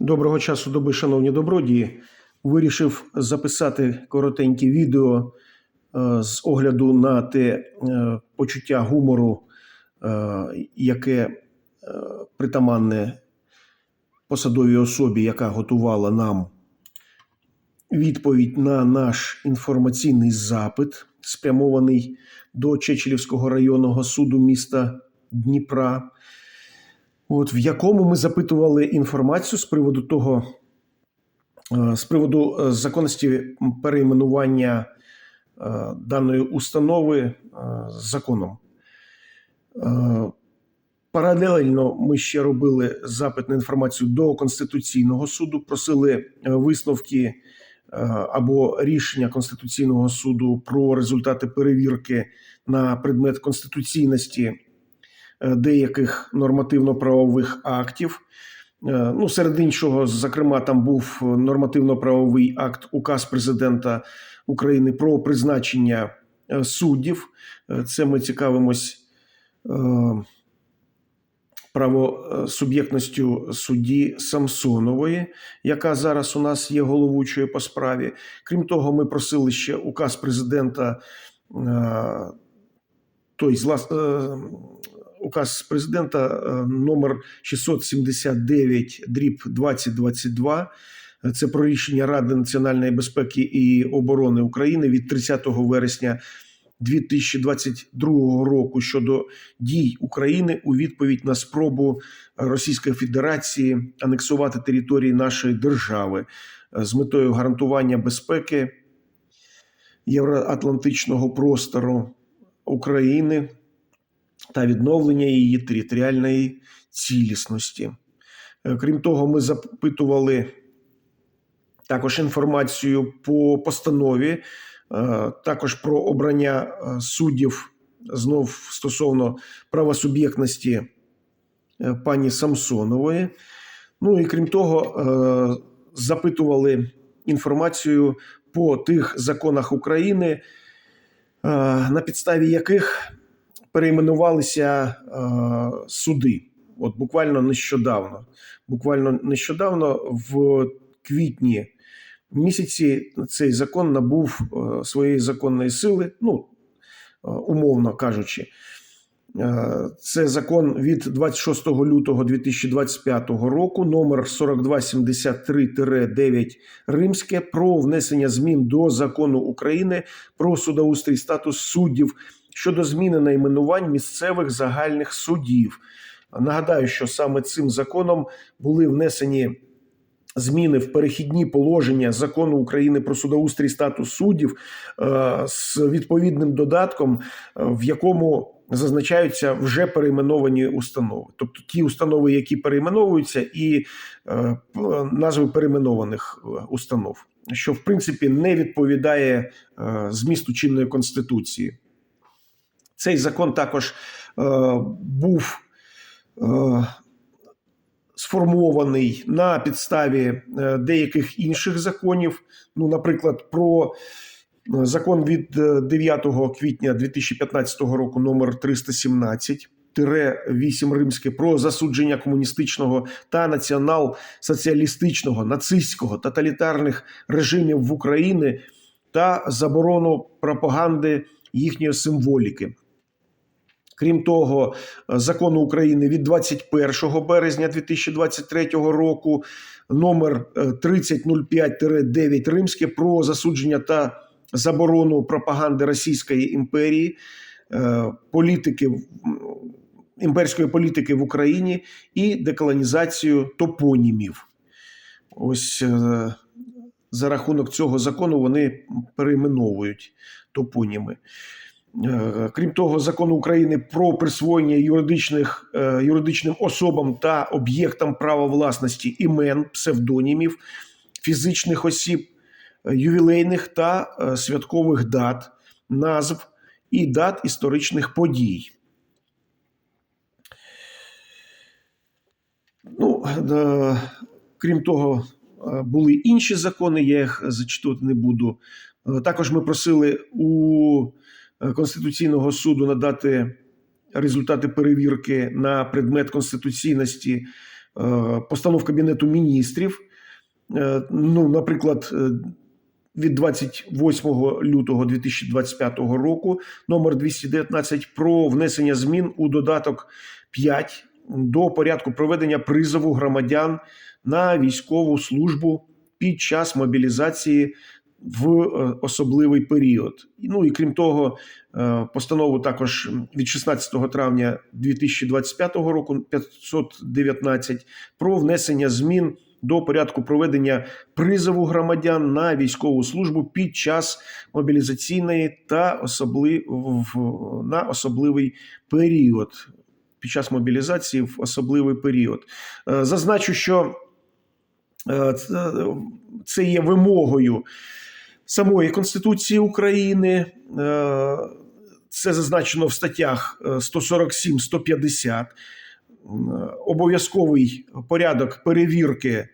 Доброго часу доби, шановні добродії. Вирішив записати коротеньке відео е, з огляду на те е, почуття гумору, е, яке притаманне посадовій особі, яка готувала нам відповідь на наш інформаційний запит, спрямований до Чечелівського районного суду міста Дніпра. От в якому ми запитували інформацію з приводу того, е, з приводу е, законності перейменування е, даної установи законом. Паралельно ми ще робили запит на інформацію до Конституційного суду, просили висновки або рішення Конституційного суду про результати перевірки на предмет конституційності деяких нормативно-правових актів. Е, Ну, серед іншого, зокрема, там був нормативно-правовий акт указ президента України про призначення е, суддів. Е, Це ми цікавимось е, правосуб'єктністю судді Самсонової, яка зараз у нас є головучою по справі. Крім того, ми просили ще указ президента. е, Той з е, указ президента е, номер 679 дріб 2022. Це про рішення Ради національної безпеки і оборони України від 30 вересня 2022 року щодо дій України у відповідь на спробу Російської Федерації анексувати території нашої держави е, з метою гарантування безпеки євроатлантичного простору України та відновлення її територіальної цілісності. Е, Крім того, ми запитували також інформацію по постанові, е, також про обрання е, суддів знов стосовно правосуб'єктності пані Самсонової. Ну і крім того, запитували інформацію по тих законах України, на підставі яких перейменувалися е, суди. От буквально нещодавно. Буквально нещодавно, в квітні місяці, цей закон набув е, своєї законної сили, ну, е, умовно кажучи. Е, Це закон від 26 лютого 2025 року, номер 4273-9 Римське про внесення змін до закону України про судоустрій статус суддів щодо зміни найменувань місцевих загальних судів. Нагадаю, що саме цим законом були внесені зміни в перехідні положення закону України про судоустрій статус суддів е, з відповідним додатком, е, в якому зазначаються вже перейменовані установи, тобто ті установи, які перейменовуються, і е, назви перейменованих установ, що в принципі не відповідає змісту чинної конституції. Цей закон також е, був е, сформований на підставі е, деяких інших законів. Ну, наприклад, про е, закон від е, 9 квітня 2015 року, номер 317. 8 римське про засудження комуністичного та націонал-соціалістичного нацистського тоталітарних режимів в Україні та заборону пропаганди їхньої символіки. Крім того, е, закону України від 21 березня 2023 року, номер е, 3005-9 Римське про засудження та заборону пропаганди Російської імперії, е, політики імперської політики в Україні і деколонізацію топонімів. Ось е, за рахунок цього закону вони перейменовують топоніми. Е, Крім того, закону України про присвоєння юридичних, е, юридичним особам та об'єктам права власності імен, псевдонімів, фізичних осіб, е, ювілейних та святкових дат, назв і дат історичних подій. Ну, крім того, були інші закони, я їх зачитувати не буду. Також ми просили у Конституційного суду надати результати перевірки на предмет конституційності постанов Кабінету міністрів. Е, Ну, наприклад, е, від 28 лютого 2025 року номер 219 про внесення змін у додаток 5 до порядку проведення призову громадян на військову службу під час мобілізації в е, особливий період. Ну і крім того, е, постанову також від 16 травня 2025 року 519 про внесення змін до порядку проведення призову громадян на військову службу під час мобілізаційної та особли... в- на особливий період. Під час мобілізації в особливий період. Е, Зазначу, що це є вимогою самої Конституції України. Е, Це зазначено в статтях е, 147-150. Обов'язковий порядок перевірки е,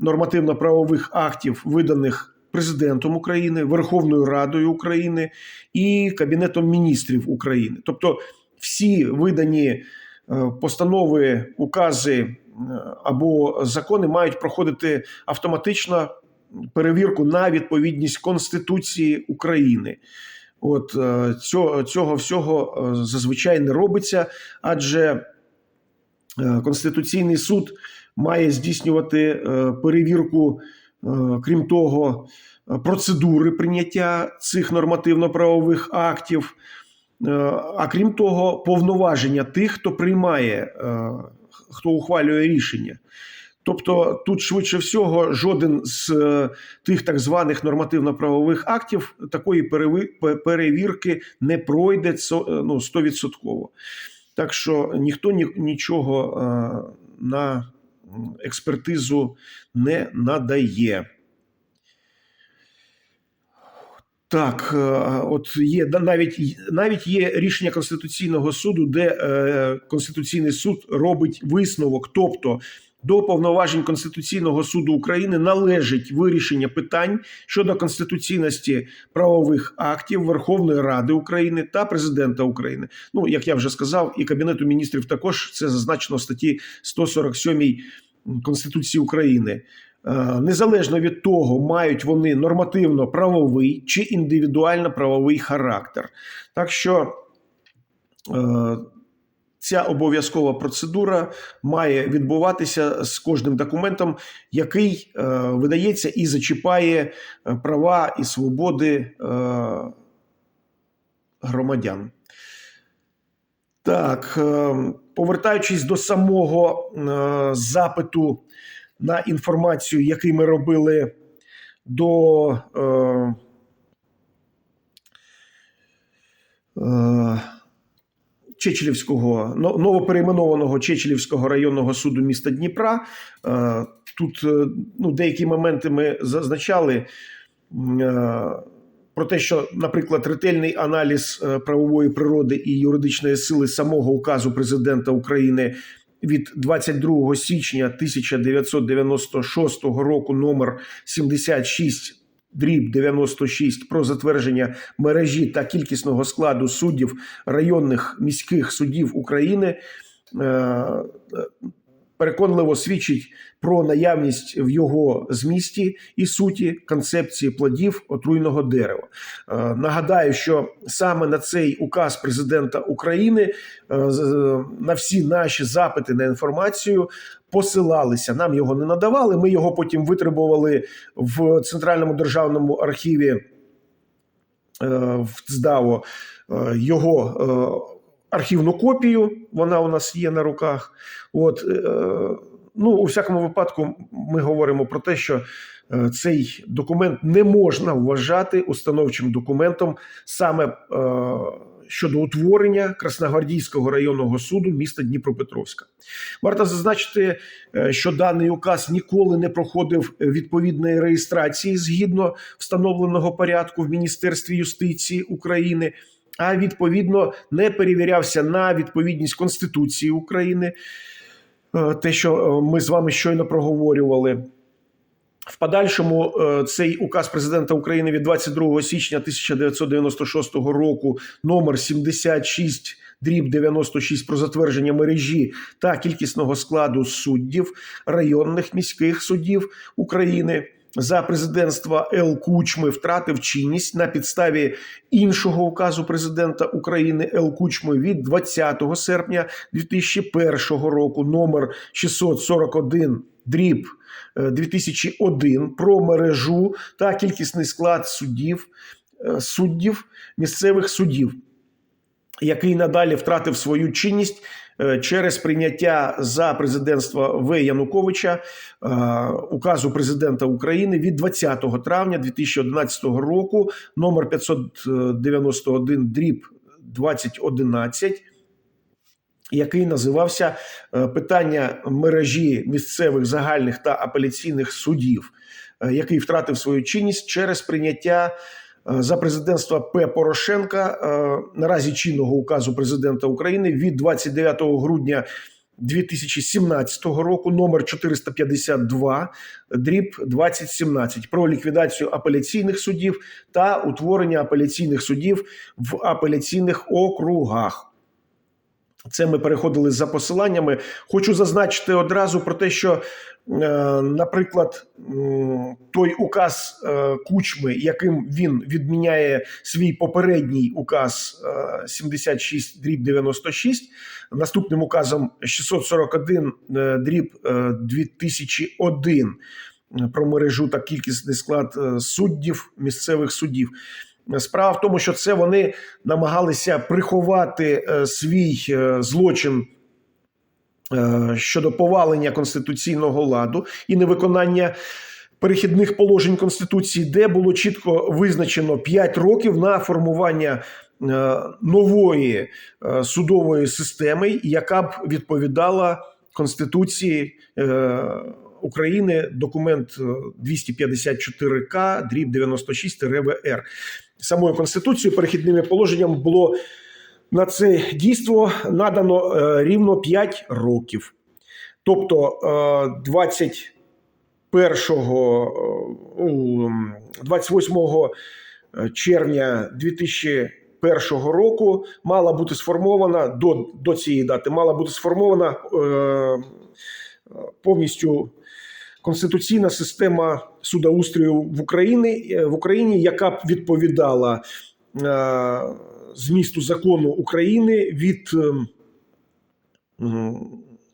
нормативно-правових актів, виданих президентом України, Верховною Радою України і Кабінетом міністрів України. Тобто, всі видані е, постанови, укази е, або закони мають проходити автоматично перевірку на відповідність Конституції України. От е, цього, цього всього е, зазвичай не робиться, адже е, Конституційний суд має здійснювати перевірку, крім того, процедури прийняття цих нормативно-правових актів, а крім того, повноваження тих, хто приймає, хто ухвалює рішення. Тобто, тут швидше всього жоден з е, тих так званих нормативно-правових актів такої перевірки не пройде е, ну, 100%. Так що ніхто ні, нічого е, на експертизу не надає. Так, от є навіть навіть є рішення Конституційного суду, де Конституційний суд робить висновок. Тобто до повноважень Конституційного суду України належить вирішення питань щодо конституційності правових актів Верховної Ради України та президента України. Ну як я вже сказав, і Кабінету міністрів також це зазначено в статті 147 Конституції України. Е, Незалежно від того, мають вони нормативно-правовий чи індивідуально-правовий характер. Так що е, ця обов'язкова процедура має відбуватися з кожним документом, який е, видається і зачіпає е, права і свободи е, громадян. Так, повертаючись до самого запиту на інформацію, який ми робили до е, е, Чечелівського но- новоперейменованого Чечелівського районного суду міста Дніпра. Е, Тут е, ну, деякі моменти ми зазначали. е, Про те, що, наприклад, ретельний аналіз правової природи і юридичної сили самого указу президента України від 22 січня 1996 року номер 76 дріб 96 про затвердження мережі та кількісного складу суддів районних міських судів України е, переконливо свідчить про наявність в його змісті і суті концепції плодів отруйного дерева. Е, Нагадаю, що саме на цей указ президента України е, на всі наші запити на інформацію посилалися. Нам його не надавали. Ми його потім витребували в Центральному державному архіві е, в ЦДАО е, його е, архівну копію. Вона у нас є на руках. От ну, у всякому випадку, ми говоримо про те, що цей документ не можна вважати установчим документом саме щодо утворення Красногвардійського районного суду міста Дніпропетровська. Варто зазначити, е, що даний указ ніколи не проходив відповідної реєстрації згідно встановленого порядку в Міністерстві юстиції України. А відповідно не перевірявся на відповідність Конституції України, Е, те, що е, ми з вами щойно проговорювали. В подальшому е, цей указ президента України від 22 січня 1996 року, номер 76 дріб 96 про затвердження мережі та кількісного складу суддів районних міських судів України. За президентства Л. Кучми втратив чинність на підставі іншого указу президента України Л. Кучми від 20 серпня 2001 року, номер 641 дріб е, 2001 про мережу та кількісний склад суддів, е, суддів місцевих судів, який надалі втратив свою чинність е, через прийняття за президентства В. Януковича е, указу президента України від 20 травня 2011 року, номер 591 дріб 2011, який називався е, питання мережі місцевих загальних та апеляційних судів, е, який втратив свою чинність через прийняття е, за президентства П. Порошенка е, наразі чинного указу президента України від 29 грудня 2017 року, номер 452, дріб 2017 про ліквідацію апеляційних судів та утворення апеляційних судів в апеляційних округах. Це ми переходили за посиланнями. Хочу зазначити одразу про те, що, е, наприклад, той указ е, Кучми, яким він відміняє свій попередній указ е, 76 дріб 96, наступним указом 641 е, дріб е, 2001 про мережу та кількісний склад е, суддів місцевих судів. Справа в тому, що це вони намагалися приховати е, свій е, злочин е, щодо повалення конституційного ладу і невиконання перехідних положень конституції, де було чітко визначено 5 років на формування нової судової системи, яка б відповідала конституції. Е, України документ е, 254К, дріб 96-ВР. Самою Конституцією перехідними положеннями було на це дійство надано е, рівно 5 років. Тобто е, 21 е, м, 28 червня 2001 року мала бути сформована до, до цієї дати, мала бути сформована е, повністю конституційна система судоустрою в Україні, в Україні, яка б відповідала е, змісту закону України від е,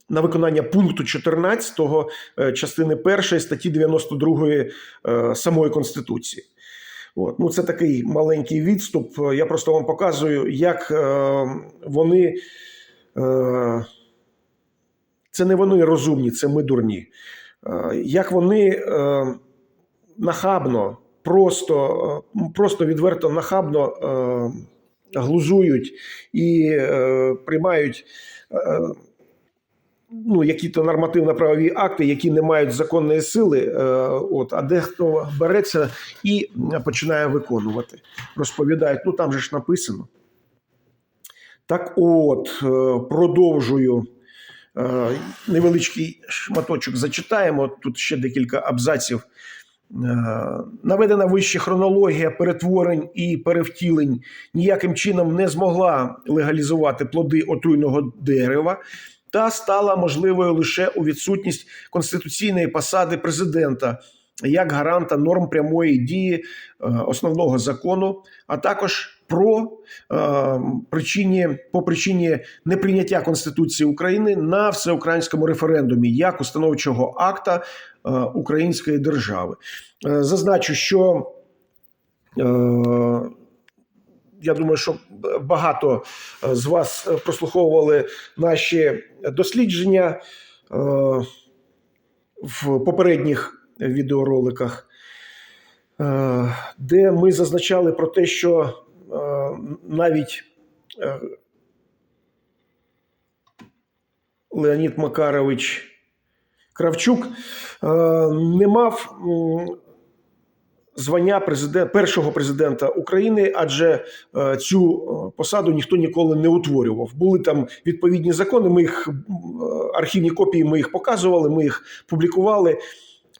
на виконання пункту 14 е, частини 1 статті 92 е, самої Конституції. От. Ну, це такий маленький відступ. Я просто вам показую, як е, вони. Е, це не вони розумні, це ми дурні. Е, Як вони е, нахабно, просто, е, просто відверто нахабно глузують і приймають ну, які-то нормативно-правові акти, які не мають законної сили, от, а дехто береться і починає виконувати. Розповідають, ну там же ж написано. Так от, продовжую. Е, Невеличкий шматочок зачитаємо. Тут ще декілька абзаців. Е, Наведена вище хронологія перетворень і перевтілень ніяким чином не змогла легалізувати плоди отруйного дерева та стала можливою лише у відсутність конституційної посади президента як гаранта норм прямої дії е, основного закону, а також про е, причині по причині неприйняття Конституції України на всеукраїнському референдумі як установчого акта е, Української держави. Е, Зазначу, що е, я думаю, що багато е, з вас е, прослуховували наші дослідження е, в попередніх відеороликах, е, де ми зазначали про те, що е, навіть е, Леонід Макарович Кравчук не мав звання президент, першого президента України, адже цю посаду ніхто ніколи не утворював. Були там відповідні закони. Ми їх архівні копії ми їх показували, ми їх публікували.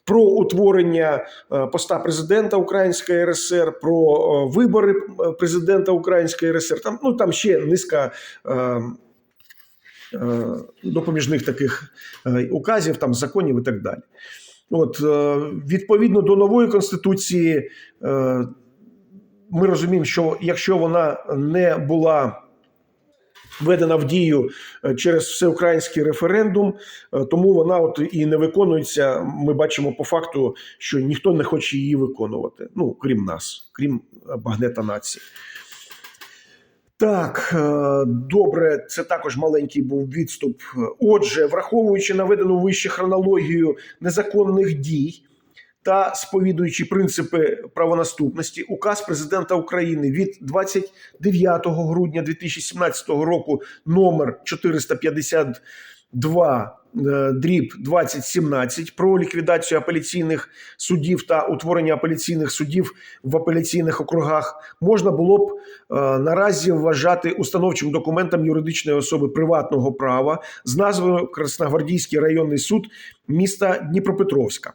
Про утворення е, поста президента Української РСР, про е, вибори е, президента Української РСР. Там ну там ще низка. Допоміжних таких указів, там законів і так далі. От відповідно до нової конституції, ми розуміємо, що якщо вона не була введена в дію е, через всеукраїнський референдум, е, тому вона от і не виконується. Ми бачимо по факту, що ніхто не хоче її виконувати. Ну крім нас, крім багнета нації. Так, е, добре, це також маленький був відступ. Отже, враховуючи наведену вище хронологію незаконних дій та сповідуючи принципи правонаступності, указ президента України від 29 грудня 2017 року номер 452 е, дріб 2017 про ліквідацію апеляційних судів та утворення апеляційних судів в апеляційних округах можна було б е, наразі вважати установчим документом юридичної особи приватного права з назвою Красногвардійський районний суд міста Дніпропетровська.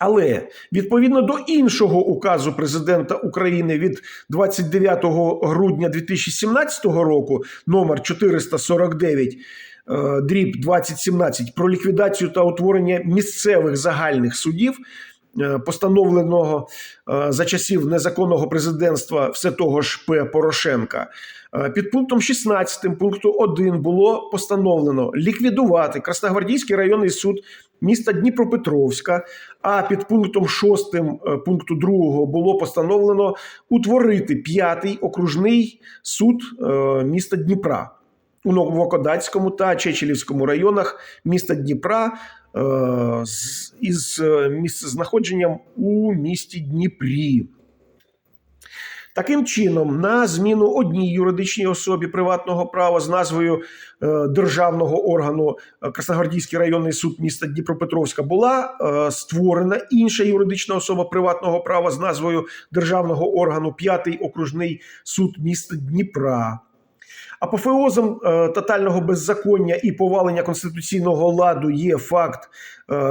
Але відповідно до іншого указу президента України від 29 грудня 2017 року, номер 449 е, дріб 2017 про ліквідацію та утворення місцевих загальних судів, постановленого е, за часів незаконного президентства все того ж П. Порошенка. Е, Під пунктом 16 пункту 1 було постановлено ліквідувати Красногвардійський районний суд міста Дніпропетровська. А під пунктом 6 е, пункту 2 було постановлено утворити п'ятий окружний суд е, міста Дніпра у Новокодацькому та Чечелівському районах міста Дніпра е, із е, місцезнаходженням у місті Дніпрі. Таким чином, на зміну одній юридичній особі приватного права з назвою е, державного органу е, Красногвардійський районний суд міста Дніпропетровська була е, створена інша юридична особа приватного права з назвою державного органу П'ятий окружний суд міста Дніпра. Апофеозом е, тотального беззаконня і повалення конституційного ладу є факт е,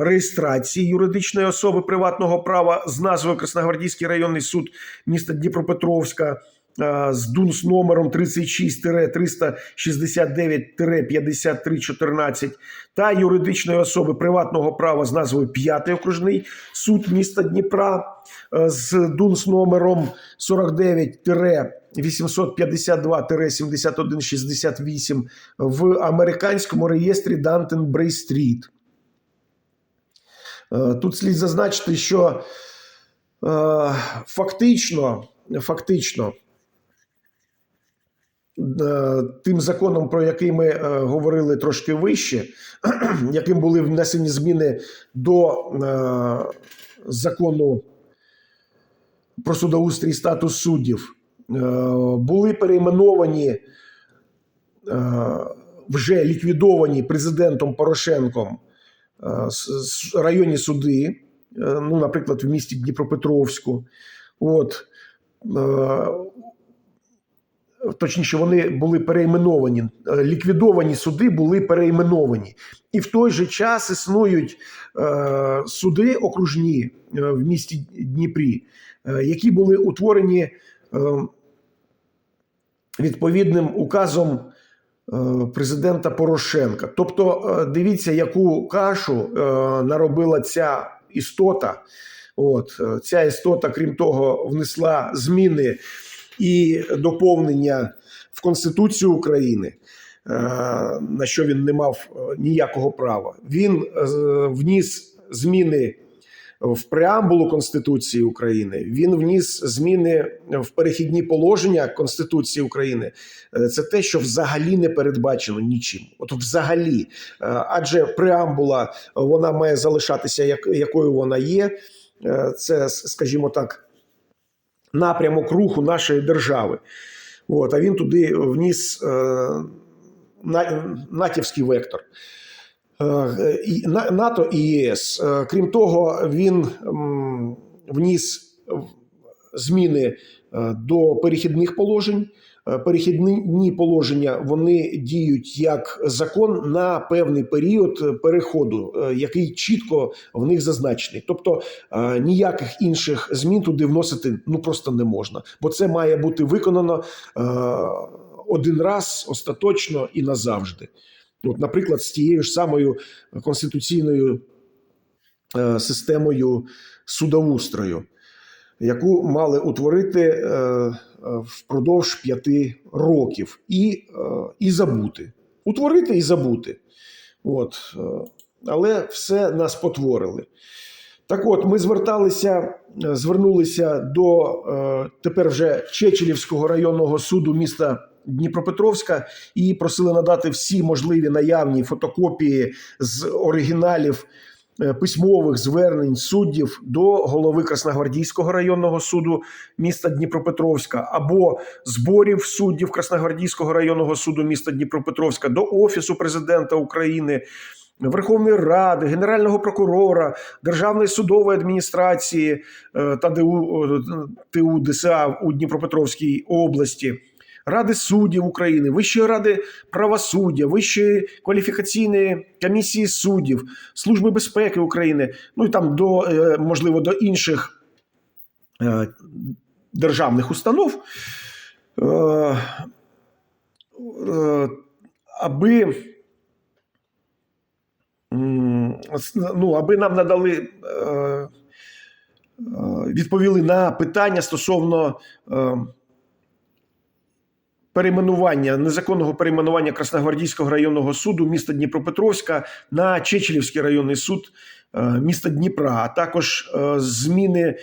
реєстрації юридичної особи приватного права з назвою Красногвардійський районний суд міста Дніпропетровська е, з ДУНС номером 36-369-5314 та юридичної особи приватного права з назвою П'ятий окружний суд міста Дніпра з ДУНС номером 49 852-7168 в американському реєстрі Дантен Брей Стріт. Е, Тут слід зазначити, що е, фактично, фактично е, тим законом, про який ми говорили трошки вище, яким були внесені зміни до закону про судоустрій статус суддів, були перейменовані е, вже ліквідовані президентом Порошенком е, районні суди, е, ну, наприклад, в місті Дніпропетровську. От, е, точніше, вони були перейменовані, е, ліквідовані суди були перейменовані. І в той же час існують е, суди окружні е, в місті Дніпрі, е, які були утворені е, відповідним указом е, президента Порошенка. Тобто, е, дивіться, яку кашу е, наробила ця істота. От ця істота, крім того, внесла зміни і доповнення в Конституцію України, на що він не мав ніякого права. Він вніс зміни в преамбулу Конституції України. Він вніс зміни в перехідні положення Конституції України. Е, Це те, що взагалі не передбачено нічим. От взагалі, Е, адже преамбула вона має залишатися як, якою вона є. Е, Це, скажімо так, напрямок руху нашої держави. От, а він туди вніс е, на, натівський вектор. Е, НАТО і ЄС. Е, Крім того, він вніс зміни е, до перехідних положень перехідні положення вони діють як закон на певний період переходу, який чітко в них зазначений. Тобто ніяких інших змін туди вносити ну просто не можна, бо це має бути виконано один раз остаточно і назавжди. От, наприклад, з тією ж самою конституційною е, системою судоустрою, яку мали утворити е, е, впродовж п'яти років, і, е, і забути. Утворити і забути. От. е, Але все нас потворили. Так от, ми зверталися, е, звернулися до е, тепер вже Чечелівського районного суду міста Дніпропетровська і просили надати всі можливі наявні фотокопії з оригіналів е, письмових звернень суддів до голови Красногвардійського районного суду міста Дніпропетровська або зборів суддів Красногвардійського районного суду міста Дніпропетровська до Офісу президента України. Верховної Ради, Генерального прокурора, Державної судової адміністрації е, та ДУ, е, ТУ ДСА у Дніпропетровській області, Ради суддів України, Вищої ради правосуддя, Вищої кваліфікаційної комісії суддів, Служби безпеки України, ну і там до е, можливо до інших е, державних установ, е, аби ну, аби нам надали відповіли на питання стосовно перейменування незаконного перейменування Красногвардійського районного суду міста Дніпропетровська на Чечелівський районний суд е, міста Дніпра, а також е, зміни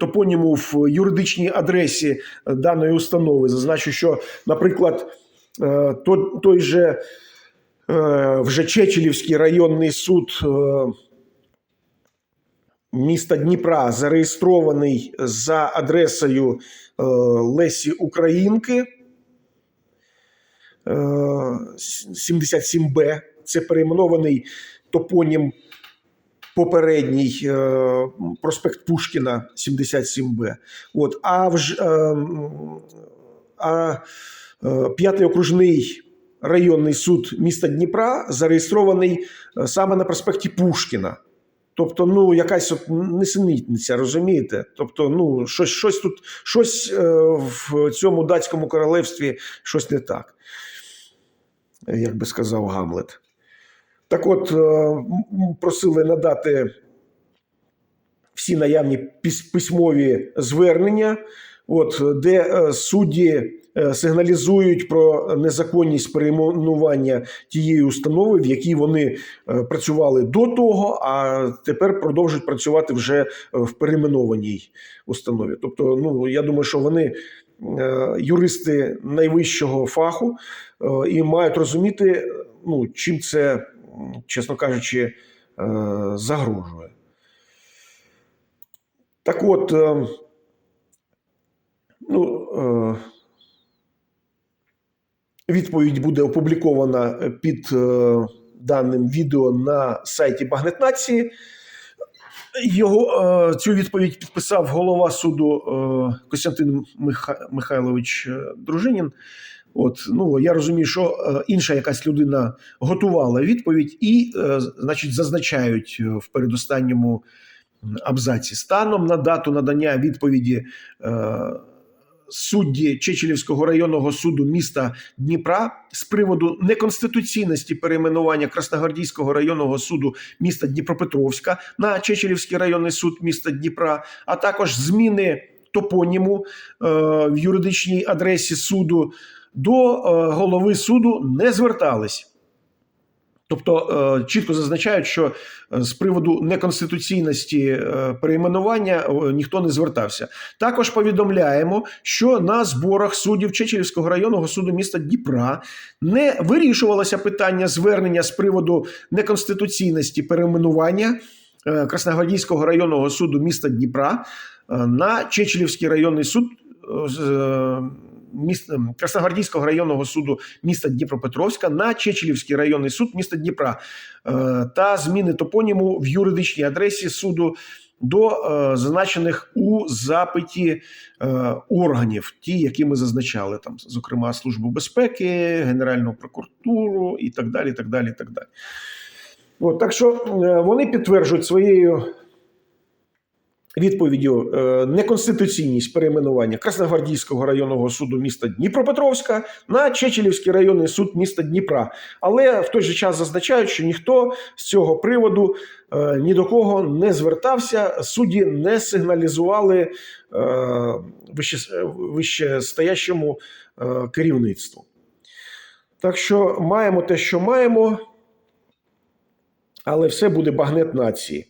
топоніму в юридичній адресі е, даної установи. Зазначу, що, наприклад, той же вже Чечелівський районний суд. Міста Дніпра зареєстрований за адресою Лесі Українки 77Б. Це перейменований топонім попередній е, проспект Пушкіна 77Б. От, а вж, е, а е, п'ятий окружний районний суд міста Дніпра зареєстрований е, саме на проспекті Пушкіна. Тобто, ну, якась от несенітниця, розумієте? Тобто, ну, щось, щось тут, щось е, в цьому датському королевстві щось не так, як би сказав Гамлет. Так от, е, просили надати всі наявні письмові звернення, от, де е, судді е, сигналізують про незаконність перейменування тієї установи, в якій вони е, працювали до того, а тепер продовжують працювати вже в перейменованій установі. Тобто, ну я думаю, що вони юристи найвищого фаху і мають розуміти, ну чим це, чесно кажучи, загрожує. Так от, ну, е, відповідь буде опублікована під е, даним відео на сайті Багнет Нації. Його е, цю відповідь підписав голова суду е, Костянтин Михайлович е, Дружинін. От, ну, я розумію, що е, інша якась людина готувала відповідь і, е, значить, зазначають е, в передостанньому абзаці станом на дату надання відповіді е, судді Чечелівського районного суду міста Дніпра з приводу неконституційності перейменування Красногвардійського районного суду міста Дніпропетровська на Чечелівський районний суд міста Дніпра, а також зміни топоніму е, в юридичній адресі суду до е, голови суду не звертались. Тобто е, чітко зазначають, що е, з приводу неконституційності е, перейменування ніхто не звертався. Також повідомляємо, що на зборах суддів Чечелівського районного суду міста Дніпра не вирішувалося питання звернення з приводу неконституційності перейменування Красногвардійського районного суду міста Дніпра на Чечелівський районний суд. Міст Красногвардійського районного суду міста Дніпропетровська на Чечелівський районний суд міста Дніпра е, та зміни топоніму в юридичній адресі суду до е, зазначених у запиті е, органів, ті, які ми зазначали, там, зокрема, Службу безпеки, Генеральну прокуратуру і так далі. так далі, так далі. От, так що вони підтверджують своєю відповіддю е, неконституційність перейменування Красногвардійського районного суду міста Дніпропетровська на Чечелівський районний суд міста Дніпра. Але в той же час зазначають, що ніхто з цього приводу е, ні до кого не звертався, судді не сигналізували е, вищестоящому керівництву. Так що маємо те, що маємо, але все буде багнет нації.